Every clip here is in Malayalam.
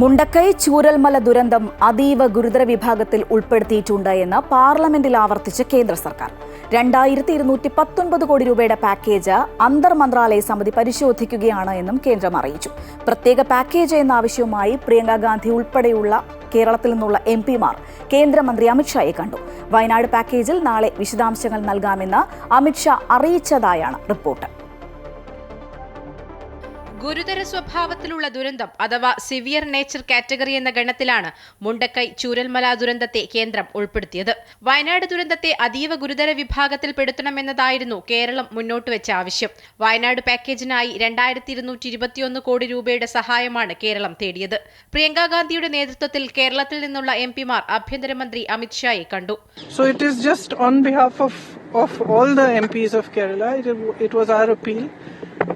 മുണ്ടക്കൈ ചൂരൽമല ദുരന്തം അതീവ ഗുരുതര വിഭാഗത്തിൽ ഉൾപ്പെടുത്തിയിട്ടുണ്ട് എന്ന് പാർലമെന്റിൽ ആവർത്തിച്ച് കേന്ദ്ര സർക്കാർ. രണ്ടായിരത്തി ഇരുന്നൂറ്റി പത്തൊൻപത് കോടി രൂപയുടെ പാക്കേജ് അന്തർ മന്ത്രാലയ സമിതി പരിശോധിക്കുകയാണ് എന്നും കേന്ദ്രം അറിയിച്ചു. പ്രത്യേക പാക്കേജ് എന്ന ആവശ്യവുമായി പ്രിയങ്ക ഗാന്ധി ഉൾപ്പെടെയുള്ള കേരളത്തിൽ നിന്നുള്ള എം പിമാർ കേന്ദ്രമന്ത്രി അമിത്ഷായെ കണ്ടു. വയനാട് പാക്കേജിൽ നാളെ വിശദാംശങ്ങൾ നൽകാമെന്ന് അമിത്ഷാ അറിയിച്ചതായാണ് റിപ്പോർട്ട്. ഗുരുതര സ്വഭാവത്തിലുള്ള ദുരന്തം അഥവാ സിവിയർ നേച്ചർ കാറ്റഗറി എന്ന ഗണത്തിലാണ് മുണ്ടക്കൈ ചൂരൽമല ദുരന്തത്തെ കേന്ദ്രം ഉൾപ്പെടുത്തിയത്. വയനാട് ദുരന്തത്തെ അതീവ ഗുരുതര വിഭാഗത്തിൽ പെടുത്തണമെന്നതായിരുന്നു കേരളം മുന്നോട്ട് വെച്ച ആവശ്യം. വയനാട് പാക്കേജിനായി രണ്ടായിരത്തി ഇരുന്നൂറ്റി ഇരുപത്തിയൊന്ന് കോടി രൂപയുടെ സഹായമാണ് കേരളം തേടിയത്. പ്രിയങ്കാ ഗാന്ധിയുടെ നേതൃത്വത്തിൽ കേരളത്തിൽ നിന്നുള്ള എം പിമാർ ആഭ്യന്തരമന്ത്രി അമിത്ഷായെ കണ്ടു. So it is just on behalf of of all the M of Kerala it was our appeal.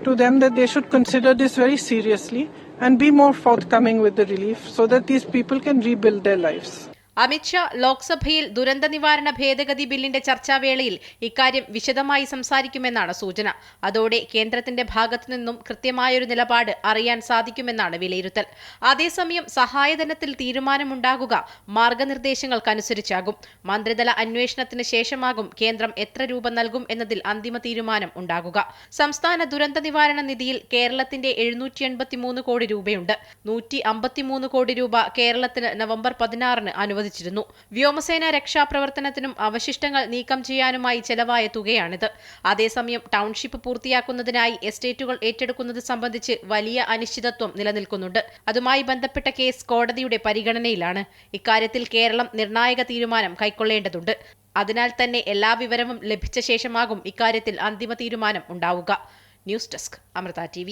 To them that they should consider this very seriously and be more forthcoming with the relief so that these people can rebuild their lives. Amit Shah ലോക്സഭയിൽ ദുരന്ത നിവാരണ ഭേദഗതി ബില്ലിന്റെ ചർച്ചാവേളയിൽ ഇക്കാര്യം വിശദമായി സംസാരിക്കുമെന്നാണ് സൂചന. അതോടെ കേന്ദ്രത്തിന്റെ ഭാഗത്തുനിന്നും കൃത്യമായൊരു നിലപാട് അറിയാൻ സാധിക്കുമെന്നാണ് വിലയിരുത്തൽ. അതേസമയം സഹായധനത്തിൽ തീരുമാനമുണ്ടാകുക മാർഗനിർദ്ദേശങ്ങൾക്കനുസരിച്ചാകും. മന്ത്രിതല അന്വേഷണത്തിന് ശേഷമാകും കേന്ദ്രം എത്ര രൂപ നൽകും എന്നതിൽ അന്തിമ തീരുമാനം ഉണ്ടാകുക. സംസ്ഥാന ദുരന്ത നിവാരണ നിധിയിൽ കേരളത്തിന്റെ എഴുന്നൂറ്റി എൺപത്തിമൂന്ന് കോടി രൂപയുണ്ട്. നൂറ്റി അമ്പത്തിമൂന്ന് കോടി രൂപ കേരളത്തിന് നവംബർ പതിനാറിന് അനുവദിച്ചിരുന്നു. വ്യോമസേന രക്ഷാപ്രവർത്തനത്തിനും അവശിഷ്ടങ്ങൾ നീക്കം ചെയ്യാനുമായി ചെലവായ തുകയാണിത്. അതേസമയം ടൗൺഷിപ്പ് പൂർത്തിയാക്കുന്നതിനായി എസ്റ്റേറ്റുകൾ ഏറ്റെടുക്കുന്നത് സംബന്ധിച്ച് വലിയ അനിശ്ചിതത്വം നിലനിൽക്കുന്നുണ്ട്. അതുമായി ബന്ധപ്പെട്ട കേസ് കോടതിയുടെ പരിഗണനയിലാണ്. ഇക്കാര്യത്തിൽ കേരളം നിർണായക തീരുമാനം കൈക്കൊള്ളേണ്ടതുണ്ട്. അതിനാൽ തന്നെ എല്ലാ വിവരവും ലഭിച്ച ശേഷമാകും ഇക്കാര്യത്തിൽ അന്തിമ തീരുമാനം ഉണ്ടാവുക. News desk Amrita T